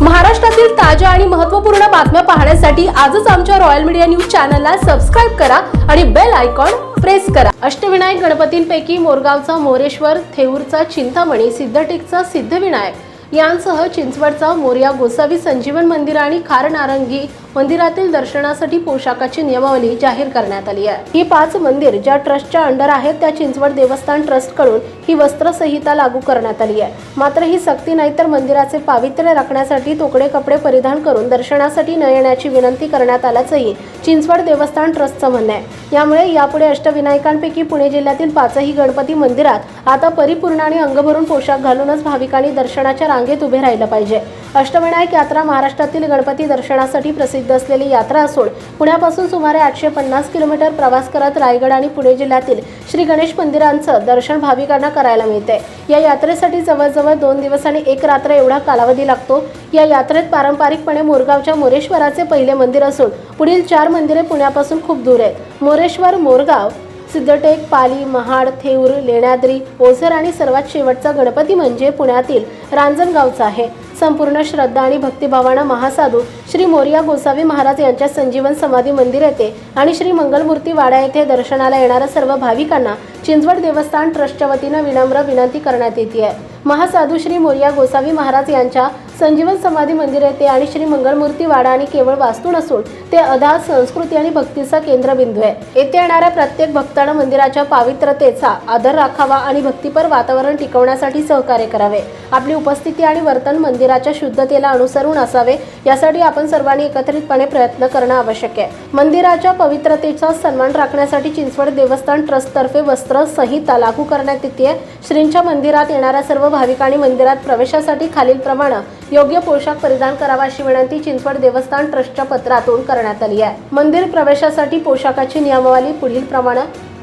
महाराष्ट्रातील ताज्या आणि महत्त्वपूर्ण बातम्या पाहण्यासाठी आजच आमच्या रॉयल मीडिया न्यूज चॅनलला सबस्क्राईब करा आणि बेल आयकॉन प्रेस करा. अष्टविनायक गणपतींपैकी मोरगावचा मोरेश्वर थेऊरचा चिंतामणी सिद्धटेकचा सिद्धविनायक यांसह चिंचवडचा मोर्या गोसावी संजीवन मंदिर आणि खार नारंगी मंदिरातील दर्शनासाठी पोशाखाची नियमावली जाहीर करण्यात आली आहे. ही पाच मंदिर ज्या ट्रस्टच्या अंडर आहेत त्या चिंचवड देवस्थान ट्रस्टकडून ही वस्त्रसंहिता लागू करण्यात आली आहे. मात्र ही सक्ती नाही तर मंदिराचे पावित्र्य राखण्यासाठी तोकडे कपडे परिधान करून दर्शनासाठी न येण्याची विनंती करण्यात आल्याचंही चिंचवड देवस्थान ट्रस्टचं म्हणणं आहे. यामुळे यापुढे अष्टविनायकांपैकी पुणे जिल्ह्यातील पाचही गणपती मंदिरात आता परिपूर्ण आणि अंगभरून पोशाख घालूनच भाविकांनी दर्शनाच्या रांगेत उभे राहिलं पाहिजे. अष्टविनायक यात्रा महाराष्ट्रातील गणपती दर्शनासाठी प्रसिद्ध असलेली यात्रा असून पुण्यापासून सुमारे आठशे पन्नास किलोमीटर प्रवास करत रायगड आणि पुणे जिल्ह्यातील श्री गणेश मंदिरांचं दर्शन भाविकांना करायला मिळते. या यात्रेसाठी जवळजवळ दोन दिवस आणि एक रात्र एवढा कालावधी लागतो. या यात्रेत पारंपरिकपणे मोरगावच्या मोरेश्वराचे पहिले मंदिर असून पुढील चार मंदिरे पुण्यापासून खूप दूर आहेत. मोरेश्वर मोरगाव सिद्धटेक पाली महाड थेऊर लेण्याद्री ओझर आणि सर्वात शेवटचा गणपती म्हणजे पुण्यातील रांजणगावचा आहे. संपूर्ण श्रद्धा आणि भक्तिभावानं महासाधू श्री मोरिया गोसावी महाराज यांच्या संजीवन समाधी मंदिर येथे आणि श्री मंगलमूर्ती वाडा येथे दर्शनाला येणाऱ्या सर्व भाविकांना चिंचवड देवस्थान ट्रस्टच्या वतीनं विनम्र विनंती करण्यात येते. आहे महासाधू श्री मोरिया गोसावी महाराज यांच्या संजीवन समाधी मंदिर येते आणि श्री मंगळमूर्ती वाडा आणि केवळ वास्तू नसून ते अधा संस्कृती आणि भक्तीचा केंद्रबिंदू आहे. येथे येणाऱ्या प्रत्येक भक्तानं मंदिराच्या पावित्रतेचा आदर राखावा आणि भक्तीपर वातावरण टिकवण्यासाठी सहकार्य करावे. आपली उपस्थिती आणि वर्तन मंदिराच्या शुद्धतेला अनुसरून असावे यासाठी आपण सर्वांनी एकत्रितपणे प्रयत्न करणं आवश्यक आहे. मंदिराच्या पवित्रतेचा सन्मान राखण्यासाठी चिंचवड देवस्थान ट्रस्टतर्फे वस्त्र संहिता लागू करण्यात येते. श्रींच्या मंदिरात येणाऱ्या सर्व भाविकांनी मंदिरात प्रवेशासाठी खालीलप्रमाणे योग्य पोशाख परिधान करावा अशी विनंती चिंचवड देवस्थान ट्रस्टच्या पत्रातून करण्यात आली आहे. मंदिर प्रवेशासाठी पोशाखाची नियमावली पुढील प्रमाणे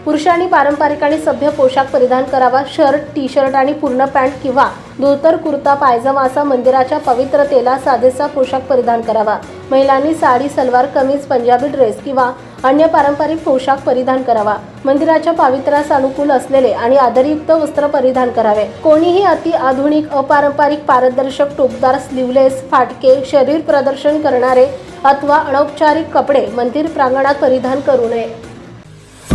पुरुषांनी पारंपरिक आणि सभ्य पोशाख परिधान करावा. शर्ट टी शर्ट आणि पूर्ण पॅन्ट किंवा धोतर कुर्ता पायजमा असा मंदिराच्या पवित्रतेला साधेसा पोशाख परिधान करावा. महिलांनी साडी सलवार कमीज पंजाबी ड्रेस किंवा अन्य पारंपरिक पोशाख परिधान करावा. मंदिराच्या पावित्र्यास अनुकूल असलेले आणि आदरयुक्त वस्त्र परिधान करावे. कोणीही अति आधुनिक अपारंपरिक पारदर्शक टोपदार स्लीवलेस फाटके शरीर प्रदर्शन करणारे अथवा अनौपचारिक कपडे मंदिर प्रांगणात परिधान करू नये.